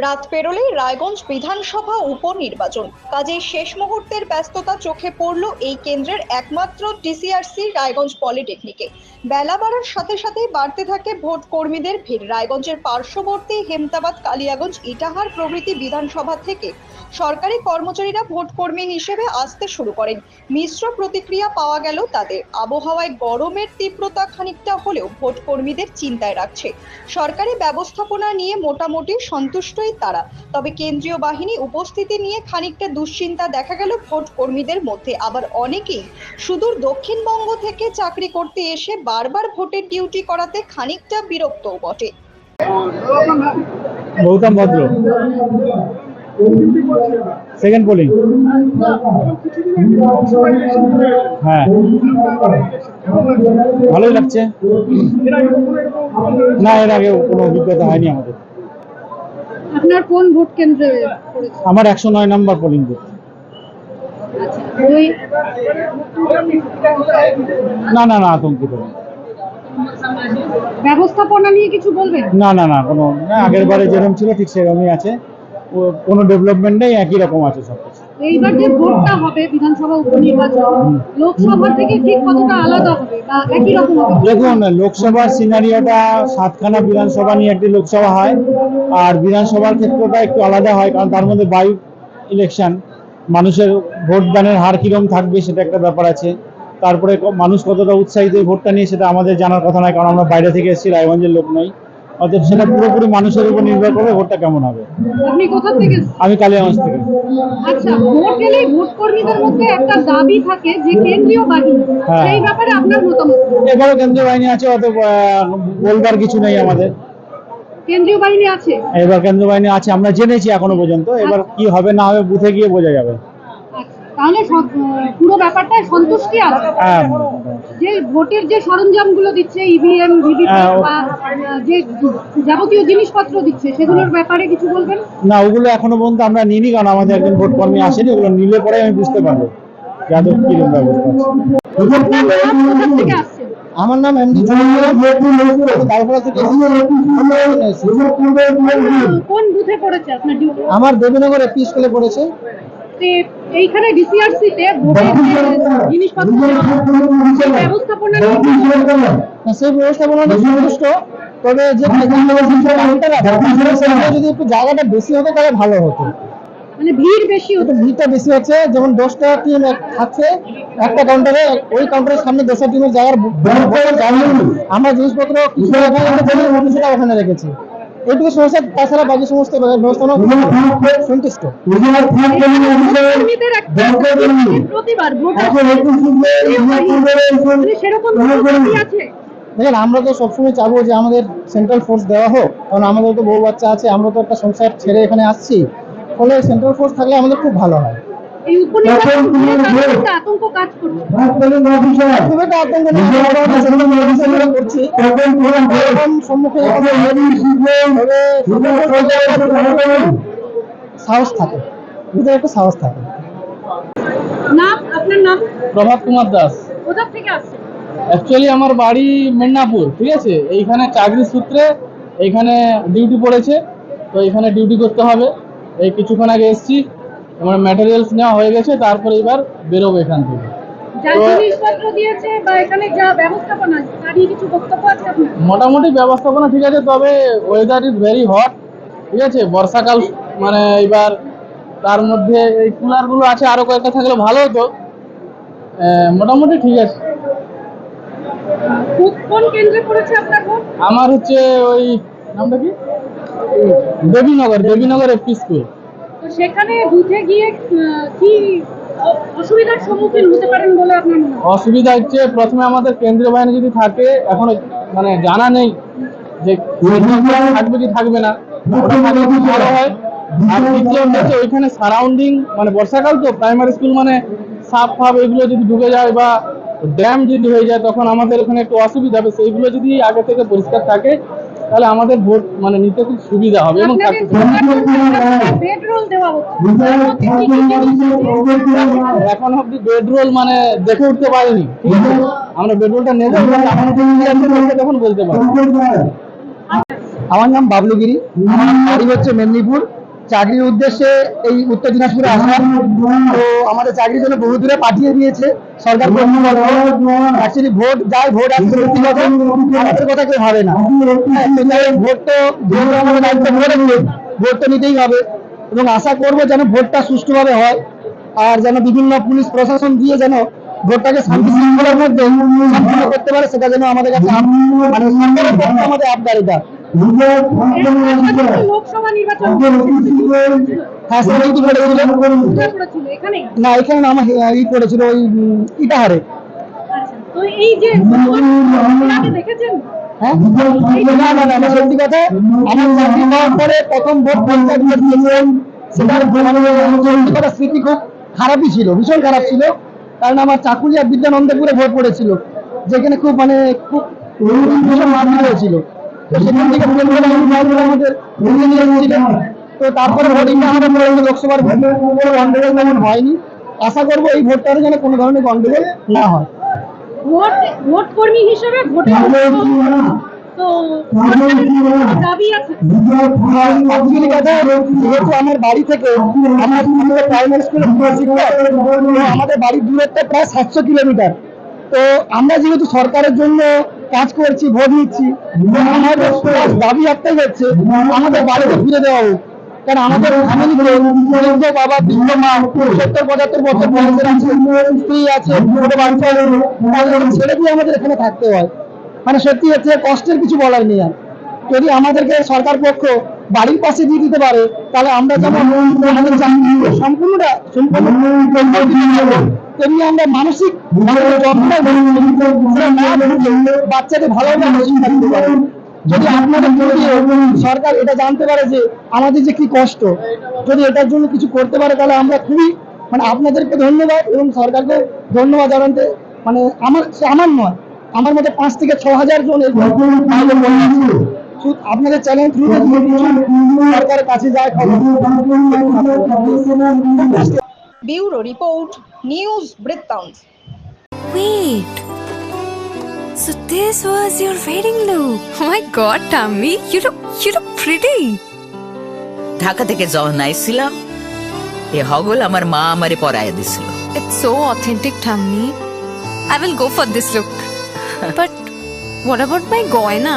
রাত পেরোলেই রায়গঞ্জ বিধানসভা উপনির্বাচন। কাজে শেষ মুহূর্তের ব্যস্ততা চোখে পড়ল এই কেন্দ্রের একমাত্র টিসিআরসি রায়গঞ্জ পলিটেকনিকে। বেলা বাড়ার সাথে সাথেই বাড়তে থাকে ভোট কর্মীদের ভিড়। রায়গঞ্জের পার্শ্ববর্তী হেমতাবাদ, কালিয়াগঞ্জ, ইটাহার প্রভৃতি বিধানসভা থেকে সরকারি কর্মচারীরা ভোট কর্মী হিসেবে আসতে শুরু করেন। মিশ্র প্রতিক্রিয়া পাওয়া গেল তাদের। আবহাওয়ায় গরমের তীব্রতা খানিকটা হলেও ভোট কর্মীদের চিন্তায় রাখছে। সরকারি ব্যবস্থাপনা নিয়ে মোটামুটি সন্তুষ্টই তারা। তবে কেন্দ্রীয় বাহিনী উপস্থিতি নিয়ে খানিকটা দুশ্চিন্তা দেখা গেল ভোট কর্মীদের মধ্যে। আবার অনেকেই সুদূর দক্ষিণবঙ্গ থেকে চাকরি করতে এসে বারবার ভোটের ডিউটি করাতে খানিকটা বিরক্তও বটে। গৌতম ভদ্র। সেকেন্ড পোলিং হ্যাঁ। ভালোই লাগছে। না এর আগে কোনো অভিজ্ঞতা হয়নি আমাদের। আপনার কোন ভোট কেন্দ্রে আমার একশো নয় নম্বর পোলিং বুথ আচ্ছা না না না আতঙ্কিত। না। ব্যবস্থাপনা নিয়ে কিছু বলবেন? না না না কোনো না, আগের বারে যেরকম ছিল ঠিক সেরকমই আছে। কোনো ডেভেলপমেন্ট নেই একই রকম আছে সব কিছু। এইবার যে ভোটটা হবে বিধানসভা উপনির্বাচন লোকসভা থেকে ঠিক কতটা আলাদা হবে বা একই রকম হবে? দেখুন লোকসভার সিনারিওটা সাতখানা বিধানসভা নিয়ে একটি লোকসভা হয় আর বিধানসভার ক্ষেত্রটা একটু আলাদা হয় কারণ তার মধ্যে বাই ইলেকশন মানুষের ভোটদানের হার কিরম থাকবে সেটা একটা ব্যাপার আছে। তারপরে মানুষ কতটা উৎসাহিত ভোটটা নিয়ে সেটা আমাদের জানার কথা নয় কারণ আমরা বাইরে থেকে এসেছি রায়গঞ্জের লোক নই। অতএব সেটা পুরোপুরি মানুষের উপর নির্ভর করে ভোটটা কেমন হবে। আপনি কোথা থেকে আমি কালিয়াগঞ্জ থেকে। আচ্ছা ভোট এলেই ভোট কর্মীদের মধ্যে একটা দাবি থাকে যে কেন্দ্রীয় বাহিনী হ্যাঁ। সেই ব্যাপারে আপনার মতামত এবারও কেন্দ্রীয় বাহিনী আছে আহ, বলবার কিছু নেই আমাদের। কেন্দ্রীয় বাহিনী আছে? এবার কেন্দ্র বাহিনী আছে আমরা জেনেছি এখনও পর্যন্ত। এবার কি হবে না হবে বুথে গিয়ে বোঝা যাবে। আচ্ছা তাহলে পুরো ব্যাপারটায় সন্তুষ্টি আছে। হ্যাঁ। যে ভোটের যে সরঞ্জামগুলো দিচ্ছে ইভিএম ভিভিপ্যাট হ্যাঁ, বা যে যাবতীয় জিনিসপত্র দিচ্ছে সেগুলোর ব্যাপারে কিছু বলবেন? না ওগুলো এখনও পর্যন্ত আমরা নিইনি কারণ আমাদের একজন ভোট কর্মী আসেনি ওগুলো নিলে পরে আমি বুঝতে পারব ব্যবস্থা আছে। আমার নাম এমডি কোন বুথে পড়েছে আপনার আমার দেবীনগর একটি স্কুলে পড়েছে। তে জিনিসপত্র দেওয়া হয়, ব্যবস্থাপনা সেই তবে যে যদি একটু জায়গাটা বেশি হতো তাহলে ভালো হতো। মানে ভিড় বেশি হতো ভিড়টা বেশি হচ্ছে যেমন দশটা টিম থাকছে একটা কাউন্টারে ওই কাউন্টারের সামনে দশটা টিমের জায়গার। আমরা জিনিসপত্র কিছু ওখানে রেখেছি। এইটুকু সমস্যা তাছাড়া বাকি সমস্ত ব্যবস্থাপনা সন্তুষ্ট। দেখেন আমরা তো সবসময় চাবো যে আমাদের সেন্ট্রাল ফোর্স দেওয়া হোক কারণ আমাদের তো বউ বাচ্চা আছে আমরা তো একটা সংসার ছেড়ে এখানে আসছি। ফলে সেন্ট্রাল ফোর্স থাকলে আমাদের খুব ভালো হয়। আতঙ্ক কাজ করছে সাহস থাকে। ভিতরে একটু সাহস থাকে। নাম আপনার নাম? প্রভাত কুমার দাস। কোথা থেকে আসছে অ্যাকচুয়ালি আমার বাড়ি মেদিনীপুর ঠিক আছে? এইখানে চাকরির সূত্রে এইখানে ডিউটি পড়েছে তো এখানে ডিউটি করতে হবে। এই কিছুক্ষণ আগে এসেছি। আমার ম্যাটেরিয়ালস নেওয়া হয়ে গেছে তারপরে এবার বেরোবো এখান থেকে। মোটামুটি ব্যবস্থাপনা ঠিক আছে তবে ওয়েদার ইজ ভেরি হট ঠিক আছে? বর্ষাকাল মানে এবার তার মধ্যে এই কুলারগুলো আছে আরও কয়েকটা থাকলে ভালো হতো। মোটামুটি ঠিক আছে। কোন- কোন কেন্দ্রে পড়েছে আপনার আমার হচ্ছে ওই নামটা কি? Debinagar Debinagar FP school. সেখানে গিয়ে কি অসুবিধার সম্মুখীন হতে পারেন বলে আপনার মনে অসুবিধা হচ্ছে, প্রথমে আমাদের কেন্দ্রীয় বাহিনী যদি থাকে, এখনও মানে জানা নেই যে থাকবে কি থাকবে না। সারাউন্ডিং মানে বর্ষাকাল তো প্রাইমারি স্কুল মানে সাপ ফাপ এগুলো যদি ঢুকে যায় বা ড্যাম যদি হয়ে যায়, তখন আমাদের ওখানে একটু অসুবিধা হবে। সেইগুলো যদি আগে থেকে পরিষ্কার থাকে তাহলে আমাদের ভোট মানে নিতে খুব সুবিধা হবে এবং? এখন অব্দি বেডরোল মানে দেখে উঠতে পারিনি। ঠিক আছে? আমরা বেডরোলটা নেব তখন বলতে পারব। আমার নাম বাবলুগিরি। আমার বাড়ি হচ্ছে মেদিনীপুর। চাকরির উদ্দেশ্যে এই উত্তর দিনাজপুরে আসা। তো আমাদের চাকরির জন্য বহু দূরে পাঠিয়ে দিয়েছে। সরকার অ্যাকচুয়ালি ভোট যায় ভোট আসছে আমাদের কথা কেউ ভাবে না। হ্যাঁ, ভোট তো দায়িত্ব ভোট তো নিতেই হবে। এবং আশা করব যেন ভোটটা সুষ্ঠুভাবে হয় আর যেন বিভিন্ন পুলিশ প্রশাসন দিয়ে যেন ভোটটাকে শান্তি শৃঙ্খলার মধ্যে করতে পারে সেটা যেন আমাদের কাছে মানে আমাদের আবদার এটা না এখানে আমার ই করেছিল ওই ইটাহারে। সত্যি কথা আমার চাকরি পাওয়ার পরে প্রথম ভোট পঞ্চায়েত ভোট দিয়েছিলাম সেটার কথা স্মৃতি খুব খারাপই ছিল ভীষণ খারাপ ছিল। কারণ আমার চাকুলিয়া বিদ্যানন্দপুরে ভোট পড়েছিল যেখানে খুব মানে খুব ভীষণ মারপিট হয়েছিল। সেখান থেকে আমাদের তো তারপরে ভোটিংটা আমাদের লোকসভার ভোট। কোনো গন্ডগোল তেমন হয়নি। আশা করব এই ভোটটাতে যেন কোনো ধরনের গন্ডগোল না হয়। ভোট ভোট কর্মী হিসেবে ভোটে তো দাবি আছে। যেহেতু আমার বাড়ি থেকে আমার আমাদের প্রাইমারি স্কুলে শিক্ষক আমাদের বাড়ির দূরত্ব প্রায় সাতশো কিলোমিটার। তো আমরা যেহেতু সরকারের জন্য কাজ করছি, ভোট দিচ্ছি। দাবি একটাই হচ্ছে, আমাদের বাড়িতে ফিরে দেওয়া হোক। কারণ আমাদের ফ্যামিলিতে বৃদ্ধ বাবা, বৃদ্ধ মা সত্তর পঁচাত্তর বছর বয়সের আছে, স্ত্রী আছে ছেড়ে দিয়ে আমাদের এখানে থাকতে হয়। মানে সত্যি হচ্ছে, কষ্টের কিছু বলার নেই আর। যদি আমাদেরকে সরকার পক্ষ বাড়ির পাশে দিয়ে দিতে পারে, তাহলে আমরা যেমন আমাদের সম্পূর্ণটা সম্পূর্ণ সরকার এটা জানতে পারে যে আমাদের যে কি কষ্ট, যদি এটার জন্য কিছু করতে পারে, তাহলে আমরা খুবই মানে আপনাদেরকে ধন্যবাদ এবং সরকারকে ধন্যবাদ জানাতে মানে আমার আমার নয়, আমার মতো পাঁচ থেকে ছ হাজার জন আপনাদের চ্যানেল থ্রু সরকারের কাছে যায় খবর ব্যুরো রিপোর্ট নিউজ বৃত্তান্ত Wait. So this was your wedding look. Oh my god, Tammy, you look you look pretty. Dhaka থেকে যখন আইছিলাম এ হগল আমার মা আমারে পরায় দিছিল It's so authentic, Tammy. I will go for this look. but what about my goina?